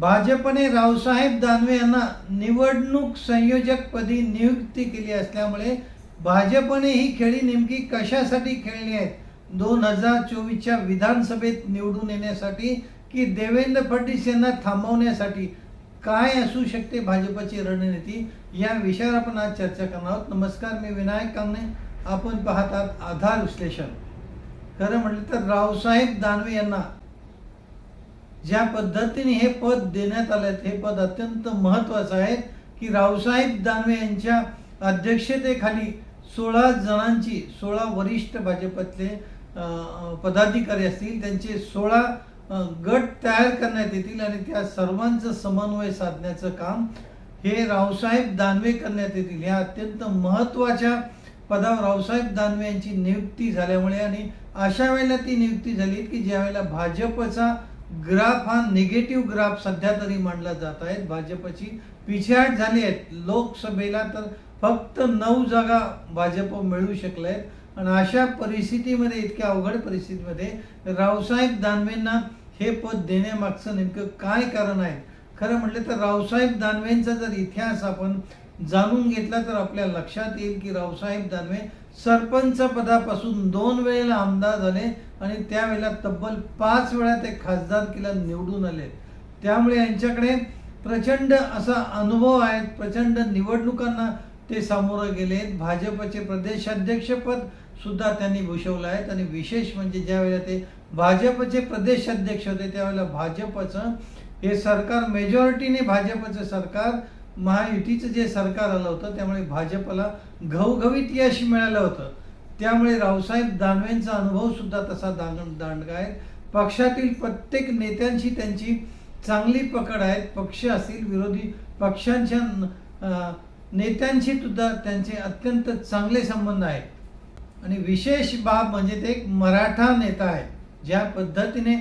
भाजपने रावसाहेब दानवे यांना निवडणूक संयोजकपदी नियुक्ती केली असल्यामुळे भाजपने ही खेळी नेमकी कशासाठी खेळली आहेत दोन हजार चोवीसच्या विधानसभेत निवडून येण्यासाठी की देवेंद्र फडणवीस यांना थांबवण्यासाठी? काय असू शकते भाजपची रणनीती? या विषयावर आपण आज चर्चा करणार आहोत. नमस्कार मी विनायक कांगणे. आपण पाहतात आधार विश्लेषण. खरं म्हटलं तर रावसाहेब दानवे यांना ज्या पद्धतीने हे पद देण्यात आले हे पद अत्यंत महत्त्वाचं आहे की रावसाहेब दानवे यांच्या अध्यक्षतेखाली सोळा जणांची सोळा वरिष्ठ भाजपतले पदाधिकारी असतील त्यांचे सोळा गट तयार करण्यात येतील आणि त्या सर्वांचं समन्वय साधण्याचं काम हे रावसाहेब दानवे करण्यात येतील. ह्या अत्यंत महत्त्वाच्या पदावर रावसाहेब दानवे यांची नियुक्ती झाल्यामुळे आणि अशा वेळेला ती नियुक्ती झाली की ज्या वेळेला भाजपचा ग्राफ हा निगेटिव्ह ग्राफ सध्या तरी मांडला जात आहेत. भाजपची पिछेहाट झाली आहेत. लोकसभेला तर फक्त नऊ जागा भाजप मिळू शकले आहेत. आणि अशा परिस्थितीमध्ये इतक्या अवघड परिस्थितीमध्ये रावसाहेब दानवेंना हे पद देण्यामागचं नेमकं काय कारण आहे? खरं म्हटलं तर रावसाहेब दानवेंचा जर इतिहास आपण जाणून घेतला तर आपल्या लक्षात येईल की रावसाहेब दानवे सरपंच पदापासून दोन वेळेला आमदार झाले आणि त्यावेळेला तब्बल पाच वेळा ते खासदारकीला निवडून आले. त्यामुळे यांच्याकडे प्रचंड असा अनुभव आहे प्रचंड निवडणुकांना ते सामोरं गेले. भाजपचे प्रदेशाध्यक्षपद सुद्धा त्यांनी भूषवलं आहेत आणि विशेष म्हणजे ज्यावेळेला ते भाजपचे प्रदेशाध्यक्ष होते त्यावेळेला भाजपचं हे सरकार मेजॉरिटीने भाजपचं सरकार महायुतीचं जे सरकार आलं होतं त्यामुळे भाजपला घवघवीत यश मिळालं होतं. त्यामुळे रावसाहेब दानवेंचा अनुभव सुद्धा तसा दांग दांडगा आहे. पक्षातील प्रत्येक नेत्यांशी त्यांची चांगली पकड आहे. पक्ष असतील विरोधी पक्षांच्या नेत्यांशी सुद्धा त्यांचे अत्यंत चांगले संबंध आहेत. आणि विशेष बाब म्हणजे ते एक मराठा नेता आहे ज्या पद्धतीने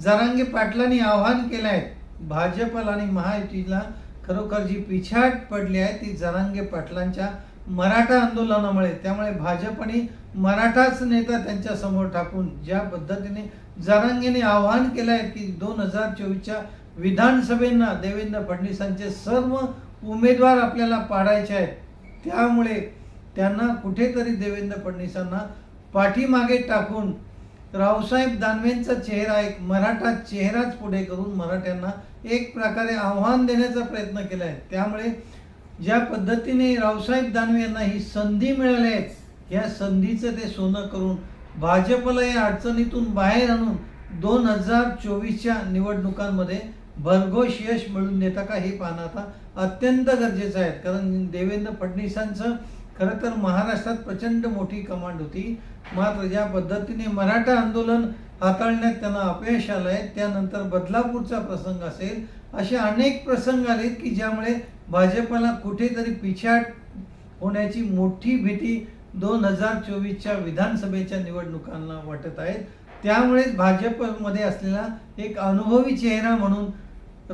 जरांगे पाटलांनी आव्हान केलं आहे. भाजपला आणि महायुतीला खरोखर जी पिछाट पडली आहे ती जरांगे पाटलांच्या मराठा आंदोलनामुळे. त्यामुळे भाजपने मराठाच नेता त्यांच्यासमोर टाकून ज्या पद्धतीने जरांगेने आव्हान केलं आहे की दोन हजार चोवीसच्या विधानसभेंना देवेंद्र फडणवीसांचे सर्व उमेदवार आपल्याला पाडायचे आहेत त्यामुळे त्यांना कुठेतरी देवेंद्र फडणवीसांना पाठीमागे टाकून रावसाहेब दानवेंचा चेहरा एक मराठा चेहराच पुढे करून मराठ्यांना एक प्रकारे आव्हान देण्याचा प्रयत्न केला आहे त्यामुळे ज्या पद्धतीने रावसाहेब दानवे यांना ही संधी मिळाली आहे या संधीचं ते सोनं करून भाजपला या अडचणीतून बाहेर आणून दोन हजार चोवीसच्या निवडणुकांमध्ये भरघोष यश मिळून देता का हे पाहणं आता अत्यंत गरजेचं आहे. कारण देवेंद्र फडणवीसांचं खरं तर महाराष्ट्रात प्रचंड मोठी कमांड होती. मात्र ज्या पद्धतीने मराठा आंदोलन हाताळण्यात त्यांना अपयश आलं आहे त्यानंतर बदलापूरचा प्रसंग असेल असे अनेक प्रसंग आलेत की ज्यामुळे भाजपला कुठेतरी पिछाट होण्याची मोठी भीती दोन हजार चोवीसच्या विधानसभेच्या निवडणुकांना वाटत आहेत त्यामुळेच भाजपमध्ये असलेला एक अनुभवी चेहरा म्हणून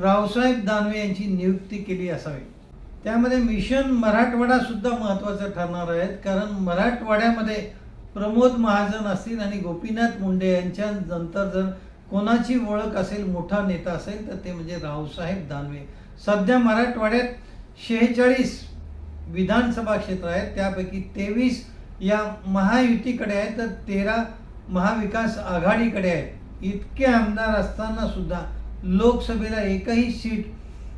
रावसाहेब दानवे यांची नियुक्ती केली असावी. त्यामध्ये मिशन मराठवाडा सुद्धा महत्त्वाचं ठरणार आहेत. कारण मराठवाड्यामध्ये प्रमोद महाजन असतील आणि गोपीनाथ मुंडे यांच्या नंतर जर कोणाची ओळख असेल मोठा नेता असेल तर ते म्हणजे रावसाहेब दानवे. सध्या मराठवाड्यात शेहेचाळीस विधानसभा क्षेत्र आहेत. त्यापैकी तेवीस या महायुतीकडे आहेत तर तेरा महाविकास आघाडीकडे आहेत. इतके आमदार असताना सुद्धा लोकसभेला एकही सीट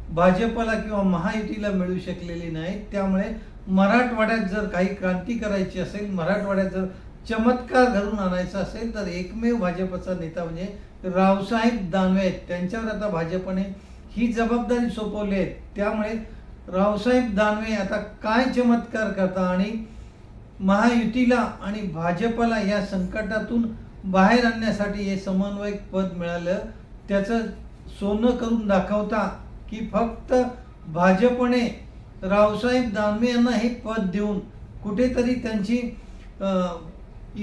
भाजपला किंवा महायुतीला मिळू शकलेली नाही त्यामुळे मराठवाड्यात जर काही क्रांती करायची असेल मराठवाड्यात जर चमत्कार घडून आणायचा असेल तर एकमेव भाजपचा नेता म्हणजे रावसाहेब दानवे आहेत. त्यांच्यावर आता भाजपने ही जबाबदारी सोपवली आहे. त्यामुळे रावसाहेब दानवे आता काय चमत्कार करता आणि महायुतीला आणि भाजपला या संकटातून बाहेर आणण्यासाठी हे समन्वयक पद मिळालं त्याचं सोनं करून दाखवता की फक्त भाजपने रावसाहेब दानवे यांना हे पद देऊन कुठेतरी त्यांची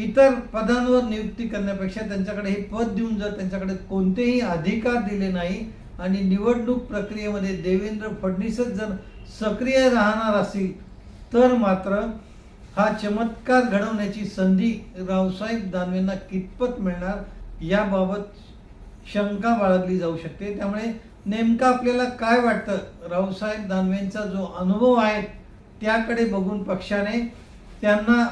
इतर पदांवर नियुक्ती करण्यापेक्षा त्यांच्याकडे हे पद देऊन जर त्यांच्याकडे कोणतेही अधिकार दिले नाही आणि निवडणूक प्रक्रियेमध्ये देवेंद्र फडणवीसच जर सक्रिय राहणार असतील तर मात्र हा चमत्कार घडवण्याची संधी रावसाहेब दानवेंना कितपत मिळणार याबाबत शंका बाळगली जाऊ शकते. त्यामुळे नेमकं आपल्याला काय वाटतं? रावसाहेब दानवेंचा जो अनुभव आहे त्याकडे बघून पक्षाने त्यांना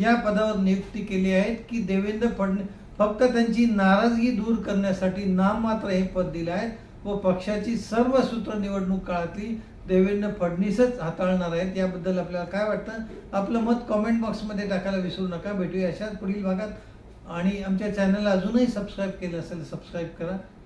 या पदावर नियुक्ती केली आहे की देवेंद्र फडणवीस फक्त त्यांची नाराजगी दूर करण्यासाठी नाममात्र हे पद दिले आहे व पक्षाची सर्व सूत्र निवडणूक काळातली देवेंद्र फडणवीसच हाताळणार आहेत. याबद्दल आपल्याला काय वाटतं? आपलं मत कॉमेंट बॉक्समध्ये टाकायला विसरू नका. भेटूया अशाच पुढील भागात. आणि आमच्या चॅनलला अजूनही सबस्क्राईब केलं असेल सबस्क्राईब करा.